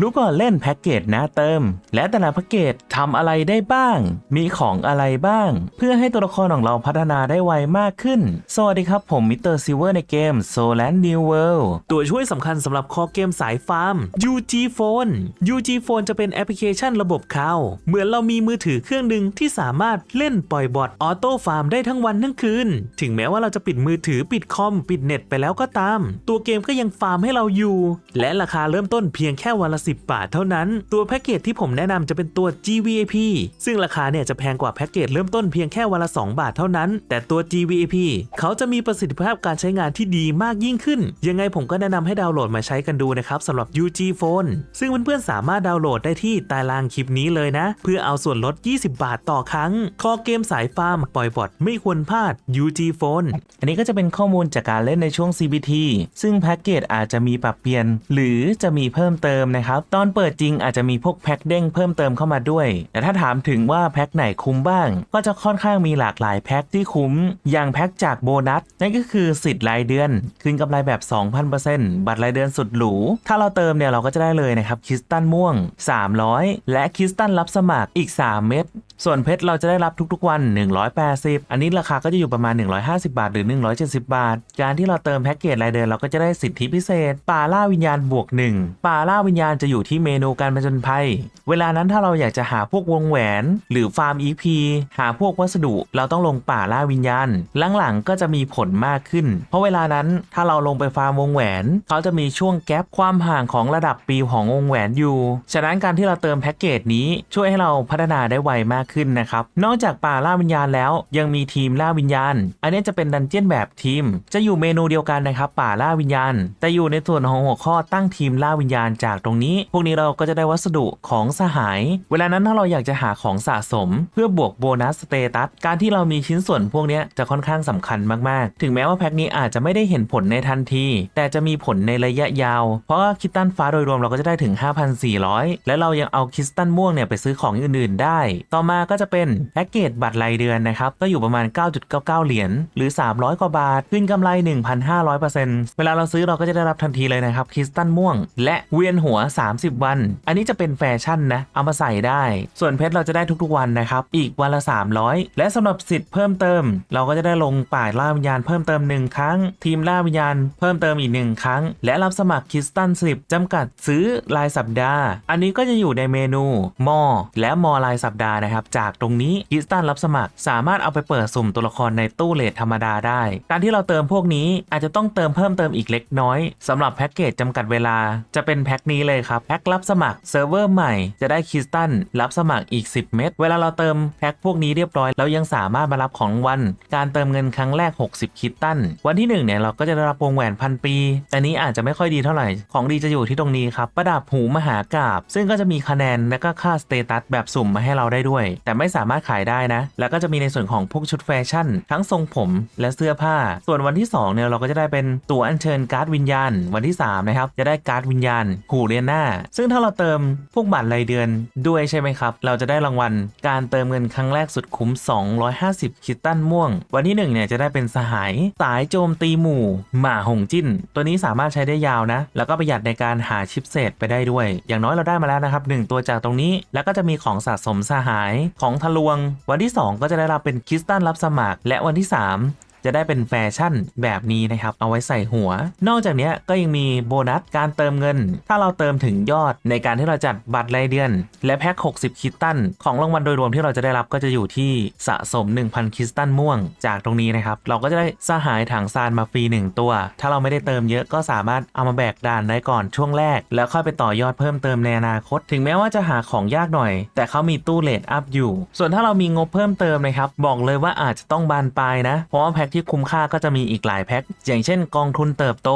รู้ก่อนเล่นแพ็กเกจนะเติม และแต่ละแพ็กเกจทำอะไรได้บ้าง มีของอะไรบ้าง เพื่อให้ตัวละครของเราพัฒนาได้ไวมากขึ้น สวัสดีครับผมมิสเตอร์ซิเวอร์ในเกม s o l a n New World ตัวช่วยสำคัญสำหรับคอเกมสายฟาร์ม UG Phone UG Phone จะเป็นแอปพลิเคชันระบบข่าวเหมือนเรามีมือถือเครื่องหนึ่งที่สามารถเล่นปล่อยบอทออโต้ฟาร์มได้ทั้งวันทั้งคืน ถึงแม้ว่าเราจะปิดมือถือปิดคอมปิดเน็ตไปแล้วก็ตาม ตัวเกมก็ยังฟาร์มให้เราอยู่ และราคาเริ่มต้นเพียงแค่วันละ10บาทเท่านั้น ตัวแพ็กเกจที่ผมแนะนำจะเป็นตัว GVAP ซึ่งราคาเนี่ยจะแพงกว่าแพ็กเกจเริ่มต้นเพียงแค่วันละ 2 บาทเท่านั้น แต่ตัว GVAP เขาจะมีประสิทธิภาพการใช้งานที่ดีมากยิ่งขึ้น ยังไงผมก็แนะนำให้ดาวน์โหลดมาใช้กันดูนะครับสำหรับ UG Phone ซึ่งเพื่อนๆสามารถดาวน์โหลดได้ที่ใตารางคลิปนี้เลยนะ เพื่อเอาส่วนลด 20 บาทต่อครั้ง คอเกมสายฟาร์มปล่อยบอทไม่ควรพลาด UG Phone อันนี้ก็จะเป็นข้อมูลจากการเล่นในช่วง CBT ซึ่งแพ็กเกจอาจจะมีปรับเปลี่ยน หรือจะมีเพิ่มเติมนะครับตอนเปิดจริงอาจจะมีพวกแพ็กเด้งเพิ่มเติมเข้ามาด้วย แต่ถ้าถามถึงว่าแพ็กไหนคุ้มบ้าง ก็จะค่อนข้างมีหลากหลายแพ็กที่คุ้ม อย่างแพ็กจากโบนัสนั่นก็คือสิทธิ์รายเดือน คืนกำไรแบบ 2,000%บัตรรายเดือนสุดหรู ถ้าเราเติมเนี่ยเราก็จะได้เลยนะครับคริสตัลม่วง 300 และคริสตัลรับสมัครอีก 3 เม็ด ส่วนเพชรเราจะได้รับทุกๆวัน 180 อันนี้ราคาก็จะอยู่ประมาณ 150 บาท หรือ 170 บาท การที่เราเติมแพ็กเกจรายเดือนเราก็จะได้สิทธิพิเศษ ป่าล่าวิญญาณบวก 1 ป่าล่าวิญญาณจะอยู่ที่เมนูการผจญภัย เวลานั้นถ้าเราอยากจะหาพวกวงแหวน หรือฟาร์ม EP หาพวกวัสดุ เราต้องลงป่าล่าวิญญาณ หลังๆก็จะมีผลมากขึ้น เพราะเวลานั้นถ้าเราลงไปฟาร์มวงแหวน เขาจะมีช่วงแกลบความห่างของระดับปีของวงแหวนอยู่ ฉะนั้นการที่เราเติมแพ็กเกจนี้ช่วยให้เราพัฒนาได้ไวมากขึ้นนะครับ นอกจากป่าล่าวิญญาณแล้ว ยังมีทีมล่าวิญญาณ อันนี้จะเป็นดันเจี้ยนแบบทีม จะอยู่เมนูเดียวกันนะครับป่าล่าวิญญาณ แต่อยู่ในส่วนของหัวข้อตั้งทีมล่าวิญญาณจากตรงนี้ พวกนี้เราก็จะได้วัสดุของสหาย เวลานั้นถ้าเราอยากจะหาของสะสม เพื่อบวกโบนัสสเตตัสการที่เรามีชิ้นส่วนพวกนี้จะค่อนข้างสำคัญมากๆ ถึงแม้ว่าแพ็คนี้อาจจะไม่ได้เห็นผลในทันที แต่จะมีผลในระยะยาว เพราะว่าคิสตันฟ้าโดยรวมเราก็จะได้ถึง 5,400 และเรายังเอาคิสตันม่วงเนี่ยไปซื้อของอื่นๆได้ ต่อมาก็จะเป็นแพ็กเกจบัตรรายเดือนนะครับ ก็อยู่ประมาณ 9.99 เหรียญหรือ 300 กว่าบาท ขึ้นกำไร 1,500%เวลาเราซื้อเราก็จะได้รับทันทีเลยนะครับคริสตันม่วง และเวียนหัว 30 วัน อันนี้จะเป็นแฟชั่นนะ เอามาใส่ได้ ส่วนเพชรเราจะได้ทุกๆวันนะครับ อีกวันละ 300 และสำหรับสิทธิ์เพิ่มเติม เราก็จะได้ลงป่ายล่าวิญญาณเพิ่มเติม 1 ครั้ง ทีมล่าวิญญาณเพิ่มเติมอีก 1 ครั้ง และรับสมัครคริสตันสิบจำกัดซื้อรายสัปดาห์ อันนี้ก็จะอยู่ในเมนูมอและมอรายสัปดาห์นะครับจากตรงนี้คิสตันรับสมัคร สามารถเอาไปเปิดสุ่มตัวละครในตู้เลทธรรมดาได้ การที่เราเติมพวกนี้อาจจะต้องเติมเพิ่มเติมอีกเล็กน้อยสำหรับแพ็กเกจจำกัดเวลา จะเป็นแพ็กนี้เลยครับแพ็กรับสมัครเซิร์ฟเวอร์ใหม่จะได้คิสตันรับสมัครอีก 10 เม็ดเวลาเราเติมแพ็กพวกนี้เรียบร้อยเรายังสามารถมารับของวัลการเติมเงินครั้งแรก 60 คิสตันวันที่หนึ่งเนี่ยเราก็จะได้รับวงแหวนพันปี แต่นี้อาจจะไม่ค่อยดีเท่าไหร่ ของดีจะอยู่ที่ตรงนี้ครับประดับหูมหากราบ ซึ่งก็จะมีคะแนนและก็ค่าสเตตัสแบบสุ่มมาให้เราได้ด้วยแต่ไม่สามารถขายได้นะ แล้วก็จะมีในส่วนของพวกชุดแฟชั่น ทั้งทรงผมและเสื้อผ้า ส่วนวันที่2เนี่ยเราก็จะได้เป็นตัวอัญเชิญการ์ดวิญญาณ วันที่3นะครับจะได้การ์ดวิญญาณหูเรียนหน้า ซึ่งถ้าเราเติมพวกบัตรรายเดือนด้วยใช่ไหมครับ เราจะได้รางวัลการเติมเงินครั้งแรกสุดคุ้ม 250 คิตตันม่วง วันที่1เนี่ยจะได้เป็นสหายสายโจมตีหมู่ หมาหงจิ้น ตัวนี้สามารถใช้ได้ยาวนะ แล้วก็ประหยัดในการหาชิปเศษไปได้ด้วย อย่างน้อยเราได้มาแล้วนะครับ1ตัวจากตรงนี้ แล้วก็จะมีของสะสมสหายของทะลวง วันที่ 2 ก็จะได้รับเป็นคริสตันรับสมัคร และวันที่ 3 จะได้เป็นแฟชั่นแบบนี้นะครับ เอาไว้ใส่หัว นอกจากนี้ก็ยังมีโบนัสการเติมเงิน ถ้าเราเติมถึงยอดในการที่เราจัดบัตรรายเดือน และแพ็ค60 คิสตัน ของรางวัลโดยรวมที่เราจะได้รับก็จะอยู่ที่สะสม 1,000 คิสตันม่วง จากตรงนี้นะครับ เราก็จะได้สหายถังซานมาฟรี 1 ตัว ถ้าเราไม่ได้เติมเยอะก็สามารถเอามาแบกด่านได้ก่อนช่วงแรก แล้วค่อยไปต่อยอดเพิ่มเติมในอนาคต ถึงแม้ว่าจะหาของยากหน่อย แต่เขามีตู้เลทอัพอยู่ ส่วนถ้าเรามีงบเพิ่มเติมนะครับบอกเลยว่าอาจจะต้องบานปลายนะเพราะว่าแพ็ที่คุ้มค่าก็จะมีอีกหลายแพ็คอย่างเช่น กองทุนเติบโต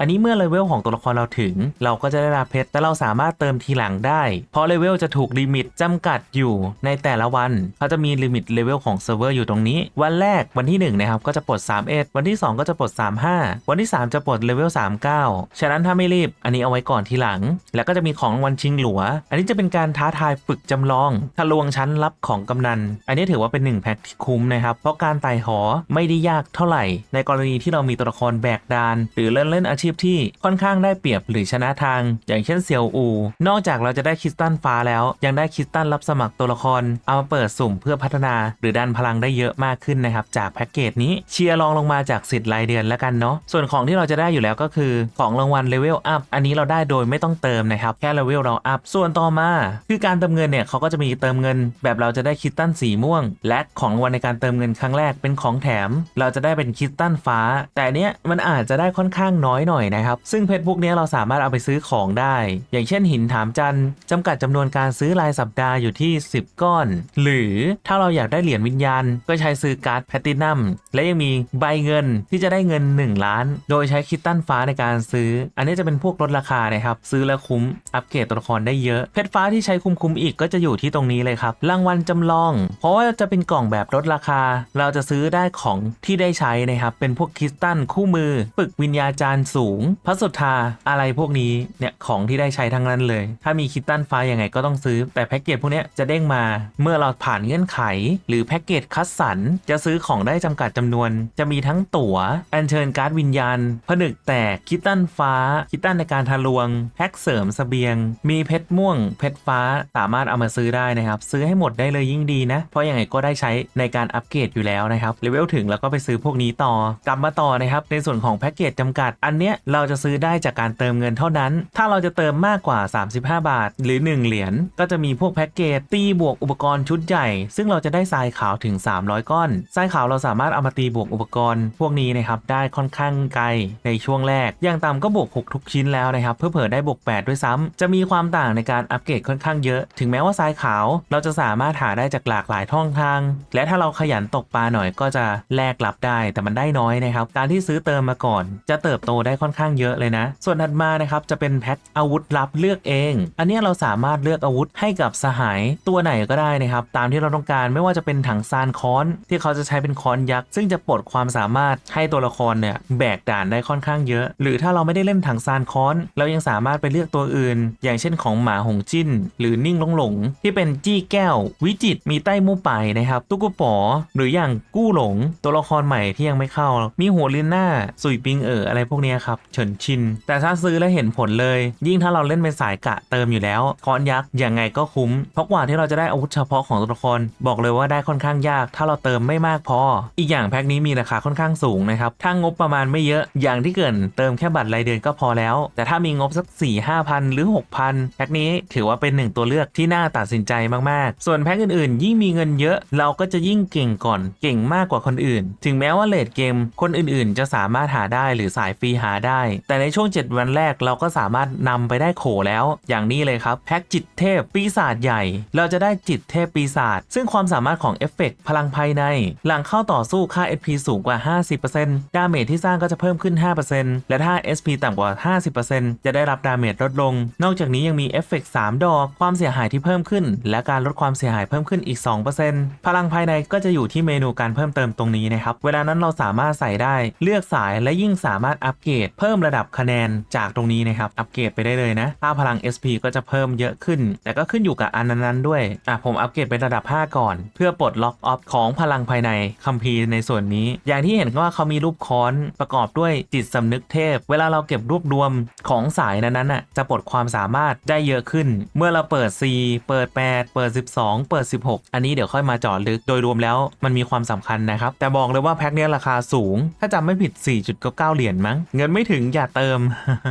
อันนี้เมื่อเลเวลของตัวละครเราถึง เราก็จะได้รับเพชรแต่เราสามารถเติมทีหลังได้ เพราะเลเวลจะถูกลิมิตจำกัดอยู่ในแต่ละวันเขาจะมีลิมิตเลเวลของเซิร์ฟเวอร์อยู่ตรงนี้ วันแรกวันที่1นะครับก็จะปลด31วันที่ 2 ก็จะปลด35 วันที่ 3 จะปลดเลเวล39 ฉะนั้นถ้าไม่รีบ อันนี้เอาไว้ก่อนทีหลัง แล้วก็จะมีของรางวัลชิงหลัว อันนี้จะเป็นการท้าทายฝึกจำลองทะลวงชั้นรับของกำนัน อันนี้ถือว่าเป็นหนึ่งแพ็คที่คุ้มนะครับเพราะการไต่หอไม่ได้ยากเท่าไหร่ ในกรณีที่เรามีตัวละครแบกดาน หรือเล่นเล่นอาชีชีพที่ค่อนข้างได้เปรียบหรือชนะทาง อย่างเช่นเซียวอู นอกจากเราจะได้คริสตัลฟ้าแล้ว ยังได้คริสตัลรับสมัครตัวละคร เอามาเปิดสุ่มเพื่อพัฒนา หรือดันพลังได้เยอะมากขึ้นนะครับจากแพ็กเกจนี้เชียร์ลองลงมาจากสิทธิ์รายเดือนแล้วกันเนาะส่วนของที่เราจะได้อยู่แล้วก็คือของรางวัลเลเวลอัพอันนี้เราได้โดยไม่ต้องเติมนะครับแค่เลเวลเราอัพส่วนต่อมา คือการเติมเงินเนี่ยเขาก็จะมีเติมเงิน แบบเราจะได้คริสตัลสีม่วง และของรางวัลในการเติมเงินครั้งแรกเป็นของแถม เราจะได้เป็นคริสตัลฟ้า แต่เนี้ยมันอาจจะได้ค่อนข้างน้อยหน่อยนะครับ ซึ่งเพชรพวกเนี้ยเราสามารถเอาไปซื้อของได้ อย่างเช่นหินถามจันจำกัดจำนวนการซื้อรายสัปดาห์อยู่ที่ 10 ก้อน หรือถ้าเราอยากได้เหรียญวิญญาณ ก็ใช้ซื้อการ์ดแพลตินัมและยังมีใบเงินที่จะได้เงิน 1 ล้าน โดยใช้คริสตัลฟ้าในการซื้อ อันนี้จะเป็นพวกลดราคานะครับซื้อแล้วคุ้มอัปเกรดตัวละครได้เยอะเพชรฟ้าที่ใช้คุ้มๆอีกก็จะอยู่ที่ตรงนี้เลยครับรางวัลจำลอง เพราะว่าจะเป็นกล่องแบบลดราคา เราจะซื้อได้ของที่ได้ใช้นะครับเป็นพวกคริสตัลคู่มือ ปึกวิญญาจารย์สูงพระสุธาอะไรพวกนี้เนี่ยของที่ได้ใช้ทั้งนั้นเลย ถ้ามีคริสตัลฟ้ายังไงก็ต้องซื้อ แต่แพ็กเกจพวกนี้จะเด้งมาเมื่อเราผ่านเงื่อนไข หรือแพ็กเกจคัดสรรจะซื้อของได้จำกัดจำนวน จะมีทั้งตั๋วอัญเชิญการ์ดวิญญาณผนึกแตกคริสตัลฟ้าคริสตัลในการทะลวงแพ็กเสริมสเสบียง มีเพชรม่วง เพชรฟ้าสามารถเอามาซื้อได้นะครับ ซื้อให้หมดได้เลยยิ่งดีนะ เพราะยังไงก็ได้ใช้ในการอัปเกรดอยู่แล้วนะครับเลเวลถึงแล้วก็ไปซื้อพวกนี้ต่อกลับมาต่อนะครับในส่วนของแพ็กเกจจำกัดอันเนี้ยเราจะซื้อได้จากการเติมเงินเท่านั้น ถ้าเราจะเติมมากกว่า 35 บาท หรือ 1 เหรียญ ก็จะมีพวกแพ็กเกจตีบวกอุปกรณ์ชุดใหญ่ ซึ่งเราจะได้ทรายขาวถึง 300 ก้อน ทรายขาวเราสามารถเอามาตีบวกอุปกรณ์ พวกนี้นะครับ ได้ค่อนข้างไกลในช่วงแรก อย่างต่ำก็บวก 6 ทุกชิ้นแล้วนะครับ เพื่อเผื่อได้บวก 8 ด้วยซ้ำจะมีความต่างในการอัปเกรดค่อนข้างเยอะ ถึงแม้ว่าทรายขาว เราจะสามารถหาได้จากหลากหลายท่องทาง และถ้าเราขยันตกปลาหน่อยก็จะแลกรับได้ แต่มันได้น้อยนะครับ การที่ซื้อเติมมาก่อน จะเติบโตได้ค่อนค่อนข้างเยอะเลยนะ ส่วนถัดมานะครับจะเป็นแพ็คอาวุธลับเลือกเอง อันนี้เราสามารถเลือกอาวุธให้กับสหายตัวไหนก็ได้นะครับตามที่เราต้องการไม่ว่าจะเป็นถังซานค้อน ที่เขาจะใช้เป็นค้อนยักษ์ซึ่งจะปลดความสามารถให้ตัวละครเนี่ยแบกด่านได้ค่อนข้างเยอะ หรือถ้าเราไม่ได้เล่นถังซานค้อน เรายังสามารถไปเลือกตัวอื่น อย่างเช่นของหมาหงจิ้น หรือนิ่งหลงหลงที่เป็นจี้แก้ว วิจิตมีใต้มู่ไปนะครับตุ๊กป๋อหรืออย่างกู้หลง ตัวละครใหม่ที่ยังไม่เข้า มีหัวลินหน้าสุยปิงเอ๋ออะไรพวกเนี้ยครับ เฉินชิน แต่ถ้าซื้อแล้วเห็นผลเลย ยิ่งถ้าเราเล่นเป็นสายกะเติมอยู่แล้วคอนยักษ์ยังไงก็คุ้ม เพราะกว่าที่เราจะได้อาวุธเฉพาะของตัวละครบอกเลยว่าได้ค่อนข้างยาก ถ้าเราเติมไม่มากพอ อีกอย่างแพ็คนี้มีราคาค่อนข้างสูงนะครับถ้างบประมาณไม่เยอะอย่างที่เกินเติมแค่บัตรรายเดือนก็พอแล้ว แต่ถ้ามีงบสัก 4 5 0 0 0 หรือ 6,000 แพ็คนี้ถือว่าเป็นหนึ่งตัวเลือกที่น่าตัดสินใจมากๆ ส่วนแพ็คอื่นๆ ยิ่งมีเงินเยอะ เราก็จะยิ่งเก่งก่อน เก่งมากกว่าคนอื่น ถึงแม้ว่าเลดเกม คนอื่นๆ จะสามารถหาได้หรือสายฟรีหาได้ แต่ในช่วง 7 วันแรกเราก็สามารถนำไปได้โขแล้ว อย่างนี้เลยครับแพ็คจิตเทพปีศาจใหญ่ เราจะได้จิตเทพปีศาจซึ่งความสามารถของเอฟเฟกต์พลังภายใน หลังเข้าต่อสู้ค่า SP สูงกว่า 50%ดาเมจที่สร้างก็จะเพิ่มขึ้น 5%และถ้า SP ต่ำกว่า 50%จะได้รับดาเมจลดลง นอกจากนี้ยังมีเอฟเฟกต์3ดอก ความเสียหายที่เพิ่มขึ้น และการลดความเสียหายเพิ่มขึ้นอีก 2%พลังภายในก็จะอยู่ที่เมนูการเพิ่มเติมตรงนี้นะครับ เวลานั้นเราสามารถใส่ได้ เลือกสายและยิ่งสามารถอัปเกรดเพิ่มระดับคะแนนจากตรงนี้นะครับ อัปเกรดไปได้เลยนะค่าพลัง SP ก็จะเพิ่มเยอะขึ้น แต่ก็ขึ้นอยู่กับอันนั้นๆด้วยอะผมอัปเกรดเป็นระดับ 5 ก่อน เพื่อปลดล็อกออฟของพลังภายในคัมภีร์ในส่วนนี้ อย่างที่เห็นว่าเขามีรูปค้อนประกอบด้วยจิตสำนึกเทพ เวลาเราเก็บรวบรวมของสายนั้นๆน่ะจะปลดความสามารถได้เยอะขึ้น เมื่อเราเปิด4เปิด 8 เปิด 12 เปิด 16 อันนี้เดี๋ยวค่อยมาจาะลึกโดยรวมแล้วมันมีความสำคัญนะครับแต่บอกเลยว่าแพ็คเนี้ยราคาสูง ถ้าจำไม่ผิด 4.99 เหรียญมั้งเงินไม่ถึงอย่าเติม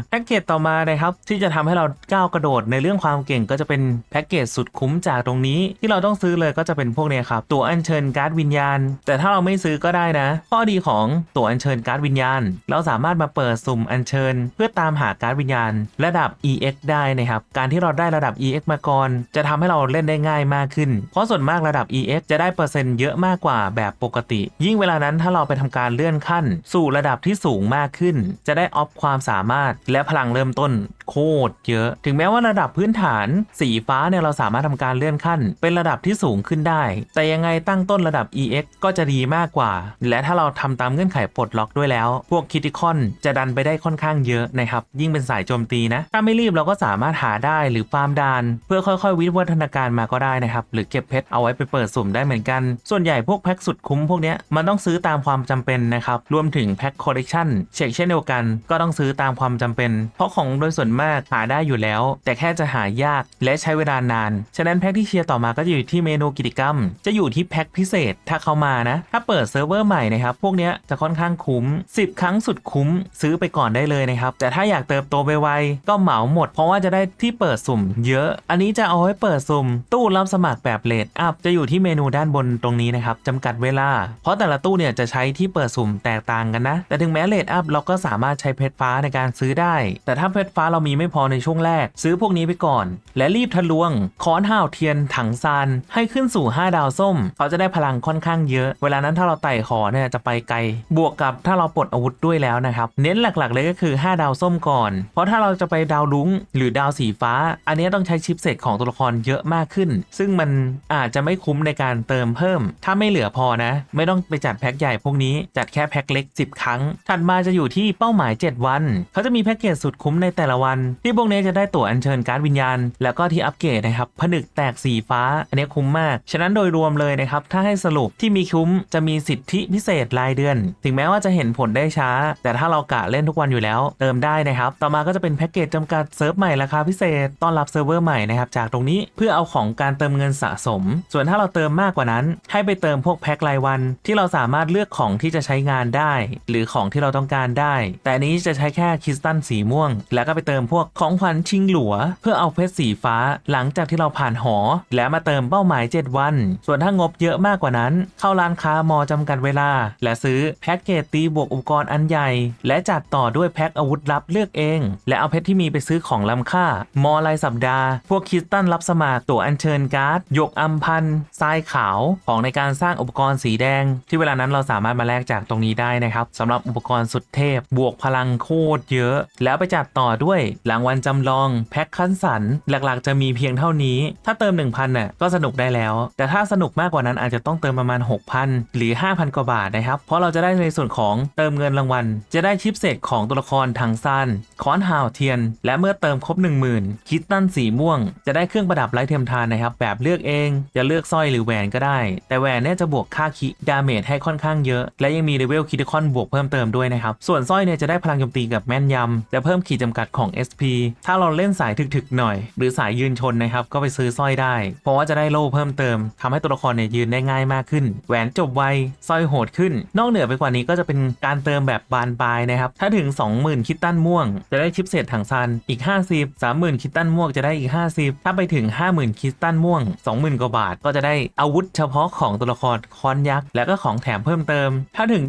แพ็กเกจต่อมานะครับ ที่จะทำให้เราก้าวกระโดดในเรื่องความเก่งก็จะเป็นแพ็กเกจสุดคุ้มจากตรงนี้ ที่เราต้องซื้อเลยก็จะเป็นพวกนี้ครับ ตัวอัญเชิญการ์ดวิญญาณ แต่ถ้าเราไม่ซื้อก็ได้นะ ข้อดีของตัวอัญเชิญการ์ดวิญญาณ เราสามารถมาเปิดสุ่มอัญเชิญ เพื่อตามหาการ์ดวิญญาณ ระดับ EX ได้นะครับการที่เราได้ระดับ EX มาก่อนจะทำให้เราเล่นได้ง่ายมากขึ้น เพราะส่วนมากระดับ EX จะได้เปอร์เซ็นต์เยอะมากกว่าแบบปกติ ยิ่งเวลานั้นถ้าเราไปทำการเลื่อนขั้น สู่ระดับที่สูงมากขึ้น จะะได้ออฟความสามารถและพลังเริ่มต้นโคตรเยอะ ถึงแม้ว่าระดับพื้นฐานสีฟ้าเนี่ยเราสามารถทำการเลื่อนขั้น เป็นระดับที่สูงขึ้นได้ แต่ยังไงตั้งต้นระดับ EX ก็จะดีมากกว่า และถ้าเราทำตามเงื่อนไขปลดล็อกด้วยแล้ว พวกคิติคอนจะดันไปได้ค่อนข้างเยอะนะครับ ยิ่งเป็นสายโจมตีนะ ถ้าไม่รีบเราก็สามารถหาได้หรือฟาร์มดาน เพื่อค่อยๆ วิวัฒนาการมาก็ได้นะครับ หรือเก็บเพชรเอาไว้ไปเปิดสุ่มได้เหมือนกัน ส่วนใหญ่พวกแพ็คสุดคุ้มพวกเนี้ยมันต้องซื้อตามความจำเป็นนะครับ รวมถึงแพ็คคอลเลกชันเช่นเช่นเดียวกันก็ต้องซื้อตามความจำเป็น เพราะของโดยส่วนมากหาได้อยู่แล้ว แต่แค่จะหายากและใช้เวลานาน ฉะนั้นแพ็คที่เชียร์ต่อมาก็จะอยู่ที่เมนูกิจกรรม จะอยู่ที่แพ็คพิเศษถ้าเข้ามานะ ถ้าเปิดเซิร์ฟเวอร์ใหม่นะครับพวกนี้จะค่อนข้างคุ้ม 10 ครั้งสุดคุ้ม ซื้อไปก่อนได้เลยนะครับแต่ถ้าอยากเติบโตไปไวๆก็เหมาหมด เพราะว่าจะได้ที่เปิดสุ่ม เยอะ อันนี้จะเอาไว้เปิดสุ่ม ตู้รับสมัครแบบเลดอัพจะอยู่ที่เมนูด้านบนตรงนี้นะครับจำกัดเวลา เพราะแต่ละตู้เนี่ยจะใช้ที่เปิดสุ่มแตกต่างกันนะ แต่ถึงแม้เลดอัพเราก็สามารถใช้เพชรฟ้าในการซื้อได้ แต่ถ้าเพชรฟ้าเรามีไม่พอในช่วงแรก ซื้อพวกนี้ไปก่อน และรีบทะลวงค้อนห่าวเทียนถังซานให้ขึ้นสู่ 5 ดาวส้ม เขาจะได้พลังค่อนข้างเยอะ เวลานั้นถ้าเราไต่ขอเนี่ยจะไปไกล บวกกับถ้าเราปลดอาวุธด้วยแล้วนะครับ เน้นหลักๆเลยก็คือ 5 ดาวส้มก่อน เพราะถ้าเราจะไปดาวลุ้ง หรือดาวสีฟ้า อันนี้ต้องใช้ชิปเซตของตัวละครเยอะมากขึ้น ซึ่งมันอาจจะไม่คุ้มในการเติมเพิ่ม ถ้าไม่เหลือพอนะ ไม่ต้องไปจัดแพ็คใหญ่พวกนี้ จัดแค่แพ็คเล็ก 10 ครั้ง ถัดมาจะอยู่ที่เป้าหมายาย 7 วัน เขาจะมีแพ็กเกจสุดคุ้มในแต่ละวัน ที่พวกนี้จะได้ตั๋วอัญเชิญการ์ดวิญญาณ แล้วก็ที่อัปเกรดนะครับผนึกแตกสีฟ้า อันนี้คุ้มมาก ฉะนั้นโดยรวมเลยนะครับ ถ้าให้สรุปที่มีคุ้มจะมีสิทธิพิเศษรายเดือน ถึงแม้ว่าจะเห็นผลได้ช้า แต่ถ้าเรากะเล่นทุกวันอยู่แล้ว เติมได้นะครับ ต่อมาก็จะเป็นแพ็กเกจจำกัดเซิร์ฟใหม่ราคาพิเศษต้อนรับเซิร์ฟเวอร์ใหม่นะครับจากตรงนี้เพื่อเอาของการเติมเงินสะสม ส่วนถ้าเราเติมมากกว่านั้น ให้ไปเติมพวกแพ็ครายวัน ที่เราสามารถเลือกของที่จะใช้งานได้ หรือของที่เราต้องการได้ แต่อันนี้จะใช้แค่คริสตัลสีม่วง แล้วก็ไปเติมพวกของขวัญชิงหลัว เพื่อเอาเพชรสีฟ้าหลังจากที่เราผ่านหอ แล้วมาเติมเป้าหมาย 7 วัน ส่วนถ้างบเยอะมากกว่านั้น เข้าร้านค้ามอจำกัดเวลา และซื้อแพ็กเกจตีบวกอุปกรณ์อันใหญ่ และจัดต่อด้วยแพ็คอาวุธลับเลือกเอง และเอาเพชรที่มีไปซื้อของล้ำค่า มอรายสัปดาห์ พวกคริสตัลรับสมัครตั๋วอัญเชิญการ์ดยกอัมพันทรายขาวของในการสร้างอุปกรณ์สีแดง ที่เวลานั้นเราสามารถมาแลกจากตรงนี้ได้นะครับสำหรับอุปกรณ์สุดเทพบวกพลังโคตรเยอะ แล้วไปจัดต่อด้วยรางวัลจำลองแพ็คคันสัน หลักๆ จะมีเพียงเท่านี้ ถ้าเติม 1,000น่ะก็สนุกได้แล้ว แต่ถ้าสนุกมากกว่านั้นอาจจะต้องเติมประมาณ 6,000 หรือ 5,000 กว่าบาทนะครับ เพราะเราจะได้ในส่วนของเติมเงินรางวัล จะได้ชิปเศษของตัวละครทางซานค้อนฮาวเทียน และเมื่อเติมครบ 10,000 คิดตันสีม่วง จะได้เครื่องประดับไร้เทียมทานนะครับแบบเลือกเองจะเลือกสร้อยหรือแหวนก็ได้ แต่แหวนเนี่ยจะบวกค่าคิดาเมจให้ค่อนข้างเยอะ และยังมีเลเวลคิดคอนบวกเพิ่มเติมด้วยนะครับส่วนสร้อยเนี่ยจะได้พลังโจมตีกับแม่นยำ จะเพิ่มขีดจำกัดของ SP ถ้าเราเล่นสายถึกๆหน่อย หรือสายยืนชนนะครับก็ไปซื้อสร้อยได้ เพราะว่าจะได้โล่เพิ่มเติมทำให้ตัวละครเนี่ยยืนได้ง่ายมากขึ้น แหวนจบไวสร้อยโหดขึ้น นอกเหนือไปกว่านี้ก็จะเป็นการเติมแบบบานปลายนะครับถ้าถึง 20,000 คิดตันม่วง จะได้ชิปเศษถังซันอีก 50 30,000 คิดตันม่วงจะได้อีก 50 ถ้าไปถึง 50,000 คิดตันม่วง 20,000 กว่าบาท ก็จะได้อาวุธเฉพาะของตัวละครคอนยักษ์แล้วก็ของแถมเพิ่มเติม ถ้าถึง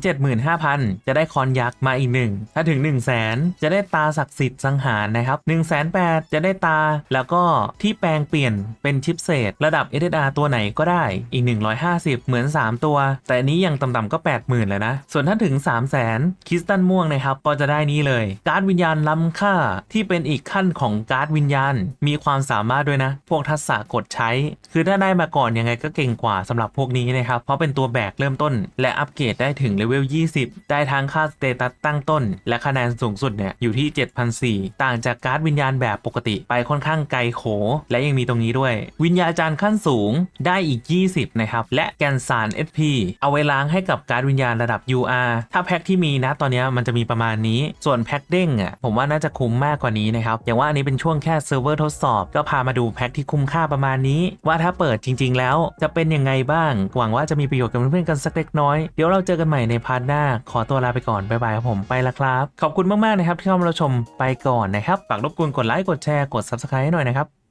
75,000 จะได้คอนยักษ์มาอีกหนึ่งถ้าถึง 1 0 0 0 0แสนจะได้ตาศักดิ์สิทธิ์สังหารนะครับ1 8 0 0 0จะได้ตาแล้วก็ที่แปลงเปลี่ยนเป็นชิปเศษ ระดับ SSR ตัวไหนก็ได้อีก 150 เหมือน 3 ตัว แต่อันนี้ยังต่ำๆก็ 80,000แล้วนะ ส่วนถ้าถึง 3 0 0 0 0 0คริสตัลม่วงนะครับก็จะได้นี้เลย การ์ดวิญญาณล้ำค่าที่เป็นอีกขั้นของการ์ดวิญญาณ มีความสามารถด้วยนะ พวกทักษะกดใช้ คือถ้าได้มาก่อนยังไงก็เก่งกว่าสำหรับพวกนี้นะครับ เพราะเป็นตัวแบกเริ่มต้น และอัปเกรดได้ถึงเลเวล 20 ได้ทั้งค่าสเตตัสตั้งต้นและคะแนนสูงสุดเนี่ยอยู่ที่7,400ต่างจากการ์ดวิญญาณแบบปกติไปค่อนข้างไกลโข และยังมีตรงนี้ด้วย วิญญาจารย์ขั้นสูงได้อีก 20 นะครับ และแกนสาร SP เอาไว้ล้างให้กับการ์ดวิญญาณระดับ UR ถ้าแพ็คที่มีนะตอนนี้มันจะมีประมาณนี้ ส่วนแพ็คเด้งอะผมว่าน่าจะคุ้มมากกว่านี้นะครับ อย่างว่าอันนี้เป็นช่วงแค่เซิร์ฟเวอร์ทดสอบ ก็พามาดูแพ็คที่คุ้มค่าประมาณนี้ ว่าถ้าเปิดจริง ๆ แล้วจะเป็นยังไงบ้าง หวังว่าจะมีประโยชน์กับเพื่อนๆกันสักเล็กน้อย เดี๋ยวเราเจอกันใหม่ในพาร์ทหน้า ขอตัวลาไปก่อน บ๊ายบายครับผม ไปละครับขอบคุณมากๆนะครับที่เข้ามาชมไปก่อนนะครับฝากรบกวนกดไลค์กดแชร์กด subscribe ให้หน่อยนะครับ